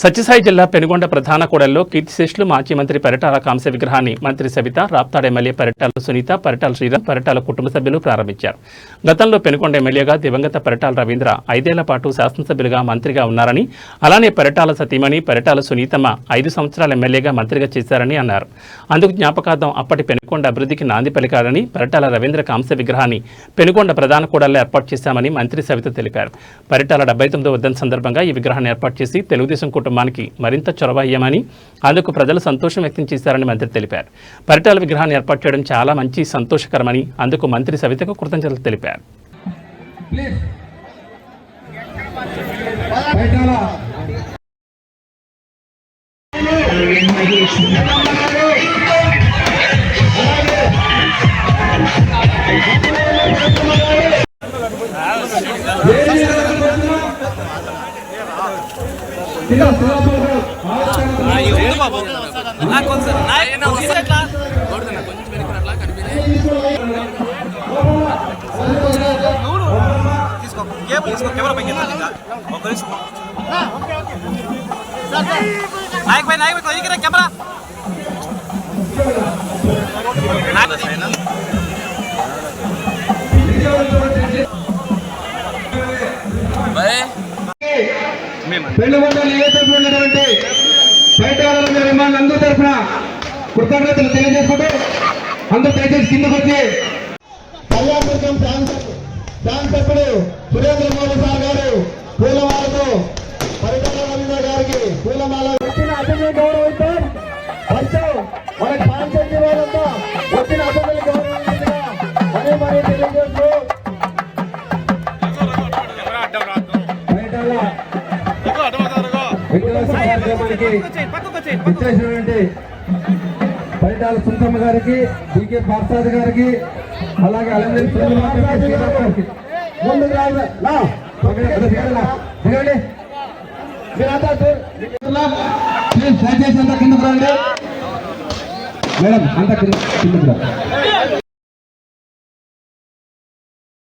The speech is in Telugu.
సత్యసాయి జిల్లా పెనుగొండ ప్రధాన కూడల్లో కీర్తిశేషులు మాజీ మంత్రి పరిటాల కాంస్య విగ్రహాన్ని మంత్రి సవిత రాప్తాడు ఎమ్మెల్యే పరిటాల సునీత పరిటాల శ్రీరామ్ పరిటాల కుటుంబ సభ్యులు ప్రారంభించారు. గతంలో పెనుగొండ ఎమ్మెల్యేగా దివంగత పరిటాల రవీంద్ర ఐదేళ్ళ పాటు శాసనసభ్యులుగా మంత్రిగా ఉన్నారని అలానే పరిటాల సతీమణి పరిటాల సునీతమ్మ ఐదు సంవత్సరాల ఎమ్మెల్యేగా మంత్రిగా చేశారని అన్నారు. అందుకు జ్ఞాపకార్థం అప్పటి పెనుకొండ అభివృద్ధికి నాంది పలికారని పరిటాల రవీంద్ర కాంస్య విగ్రహాన్ని పెనుకొండ ప్రధాన కూడల్లో ఏర్పాటు చేశామని మంత్రి సవిత తెలిపారు. పరిటాల డెబ్బై తొమ్మిదో వర్ధన్ సందర్భంగా ఈ విగ్రహాన్ని ఏర్పాటు చేసి తెలుగుదేశం కుటుంబానికి మరింత చొరవ అయ్యామని అందుకు ప్రజలు సంతోషం వ్యక్తం చేశారని మంత్రి తెలిపారు పరిటాల విగ్రహాన్ని ఏర్పాటు చేయడం చాలా మంచి సంతోషకరమని అందుకు మంత్రి సవితకు కృతజ్ఞతలు తెలిపారు Yeah. తీసుకో కేబుల్ తీసుకో కెమెరా పైకి ఎత్తాలి ఒక నిమిషం నాయక్ పై నాయక్ పై కెమెరా పెళ్ళిగొండ నియోజకవర్గంలో ఉన్నటువంటి బయటవాళ్ళ అభిమానులు అందరి తరఫున కృతజ్ఞతలు తెలియజేసుకుంటూ అందరూ దయచేసి కిందకు వచ్చి కళ్యాణదుర్గం శాసనసభ్యుడు సురేంద్ర మోదీ సార్ గారు పూలమాలతో పరిటాల రవీంద్ర గారికి పూలమాల వచ్చిన అతిథి గౌరవిస్తాం ఫస్ట్ మనకి కాన్సెప్ట్ వాళ్ళంతా వచ్చిన అతిథులు గౌరవించగా మరీ మరీ తెలియజేస్తూ బయటాల కార్యక్రమానికి ఇచ్చేసినటువంటి పరిటాల సుందమ్మ గారికి డికే పార్సాద్ గారికి అలాగే అలందరి గారికి రావాలి. లా. దిగండి. దిగండి. ప్లీజ్ దయచేసి అంతా కిందకు రండి మేడం అంత కింద కిందకు రా